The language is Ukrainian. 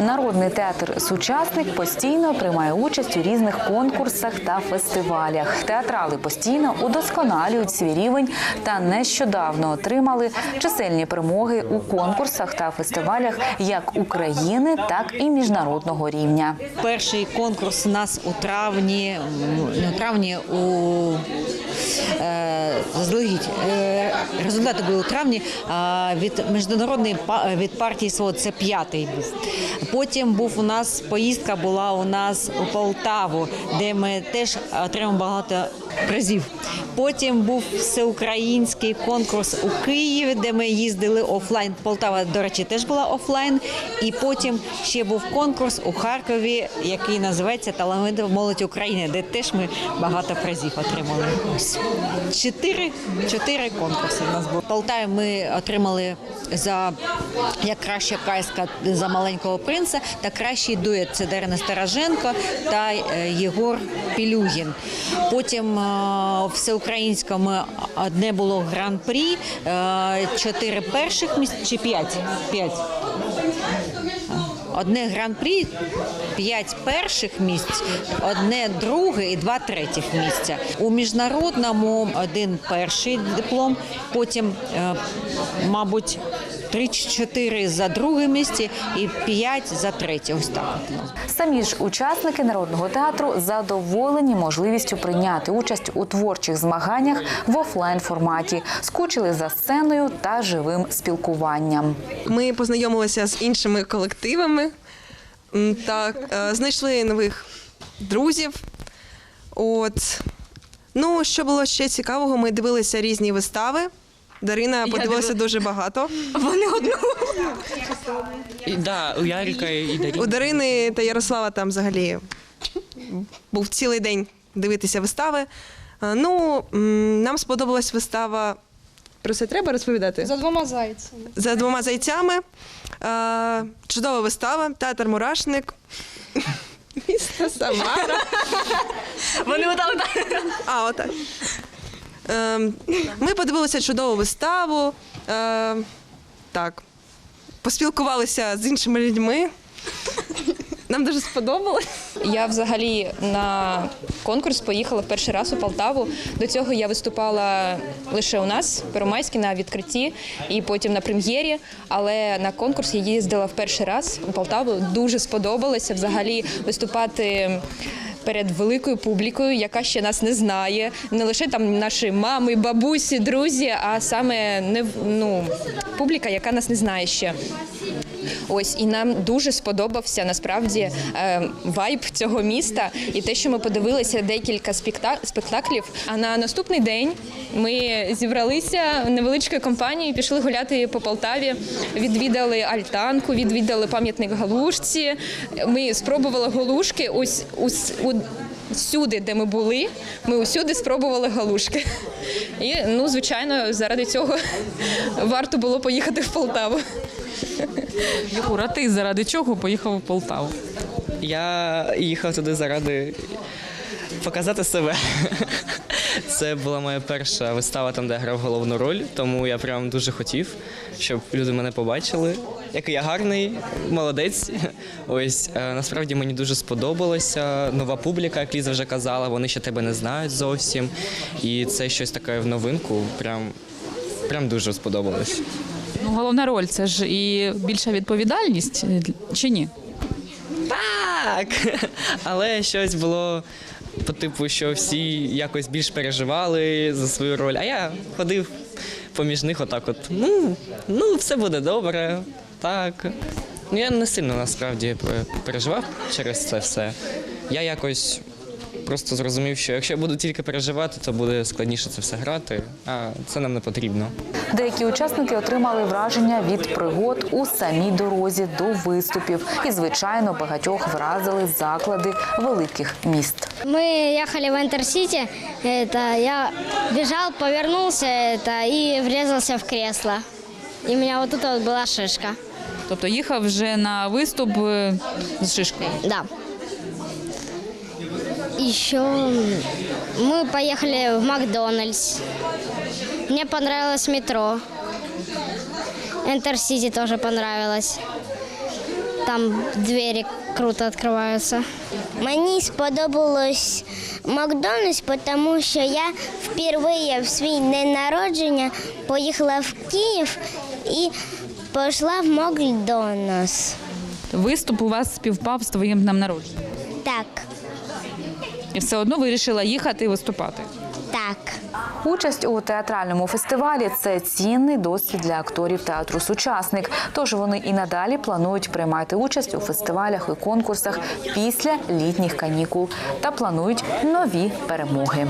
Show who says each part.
Speaker 1: Народний театр Сучасник постійно приймає участь у різних конкурсах та фестивалях. Театрали постійно удосконалюють свій рівень та нещодавно отримали чисельні перемоги у конкурсах та фестивалях як України, так і міжнародного рівня.
Speaker 2: Перший конкурс у нас у травні, не у травні, у е, заздалегідь. Е, результати були у травні. Від міжнародної від партії СВО це п'ятий був. Потім був у нас поїздка була у нас у Полтаву, де ми теж отримали багато призів. Потім був всеукраїнський конкурс у Києві, де ми їздили офлайн. Полтава, до речі, теж була офлайн. І потім ще був конкурс у Харкові, який називається Талановита молодь України, де теж ми багато призів отримали. Ось чотири, чотири конкурси у нас було. В Полтаві ми отримали за як краща казка за маленького принца та кращий дует це Дарина Староженко та е, Єгор Пілюгін. Потім всеукраїнському одне було гран-прі, е, чотири перших місць чи п'ять? П'ять. Одне гран-прі, п'ять перших місць, одне друге і два третіх місця. У міжнародному один перший диплом, потім, е, мабуть, три чи чотири за друге місце і п'ять за третє. Ось так.
Speaker 1: Самі ж учасники народного театру задоволені можливістю прийняти участь у творчих змаганнях в офлайн форматі, скучили за сценою та живим спілкуванням.
Speaker 3: Ми познайомилися з іншими колективами, так, е, знайшли нових друзів. От. Ну, що було ще цікавого, ми дивилися різні вистави. Дарина подивилася дуже багато.
Speaker 4: І, да, у Ярика і Дарі.
Speaker 3: У Дарини та Ярослава там взагалі був цілий день дивитися вистави. Ну, м, нам сподобалась вистава. Про це треба розповідати?
Speaker 5: За двома зайцями.
Speaker 3: за двома зайцями. Е, чудова вистава, театр Мурашник. Місто Самара.
Speaker 5: Вони отак.
Speaker 3: А, отак. Е, ми подивилися чудову виставу. Е, так. Поспілкувалися з іншими людьми. Нам дуже сподобалось.
Speaker 6: Я взагалі на конкурс поїхала в перший раз у Полтаву. До цього я виступала лише у нас, Первомайській, на відкритті і потім на прем'єрі. Але на конкурс я їздила в перший раз у Полтаву. Дуже сподобалося взагалі виступати. Перед великою публікою, яка ще нас не знає, не лише там наші мами, бабусі, друзі, а саме не ну, публіка, яка нас не знає ще. Ось і нам дуже сподобався насправді е, вайб цього міста і те, що ми подивилися декілька спекта- спектаклів. А на наступний день ми зібралися невеличкою компанією, пішли гуляти по Полтаві, відвідали альтанку, відвідали пам'ятник галушці. Ми спробували галушки. Ось ус- у Всюди, де ми були, ми усюди спробували галушки. І ну, звичайно, заради цього варто було поїхати в Полтаву.
Speaker 7: Єгор, а ти заради чого поїхав у Полтаву?
Speaker 4: Я їхав туди заради показати себе. Це була моя перша вистава, там, де я грав головну роль, тому я прям дуже хотів, щоб люди мене побачили. Який я гарний, молодець. Ось е, насправді мені дуже сподобалося. Нова публіка, як Ліза вже казала, вони ще тебе не знають зовсім. І це щось таке в новинку. Прям, прям дуже сподобалось.
Speaker 7: Ну, головна роль це ж і більша відповідальність е, чи ні?
Speaker 4: Так, але щось було по типу, що всі якось більш переживали за свою роль. А я ходив поміж них отак от. Ну, ну все буде добре. Так. Ну я не сильно насправді переживав через це все. Я якось просто зрозумів, що якщо я буду тільки переживати, то буде складніше це все грати, а це нам не потрібно.
Speaker 1: Деякі учасники отримали враження від пригод у самій дорозі до виступів, і звичайно багатьох вразили заклади великих міст.
Speaker 8: Мы ехали в Интерсити, это я бежал, повернулся это, и врезался в кресло. И у меня вот тут вот была шишка.
Speaker 7: Тобто їхав вже на виступ е, з шишкою.
Speaker 8: Да. Еще мы поехали в Макдональдс. Мне понравилось метро. Интерсити тоже понравилось.
Speaker 9: там двері круто відкриваються. Мені сподобалось Макдональдс, тому що я вперше в свій день народження поїхала в Київ і пішла в Макдональдс.
Speaker 7: Виступ у вас співпав з твоїм днем народження. І все одно вирішила їхати і виступати.
Speaker 9: так.
Speaker 1: Участь у театральному фестивалі це цінний досвід для акторів театру Сучасник. Тож вони і надалі планують приймати участь у фестивалях і конкурсах після літніх канікул та планують нові перемоги.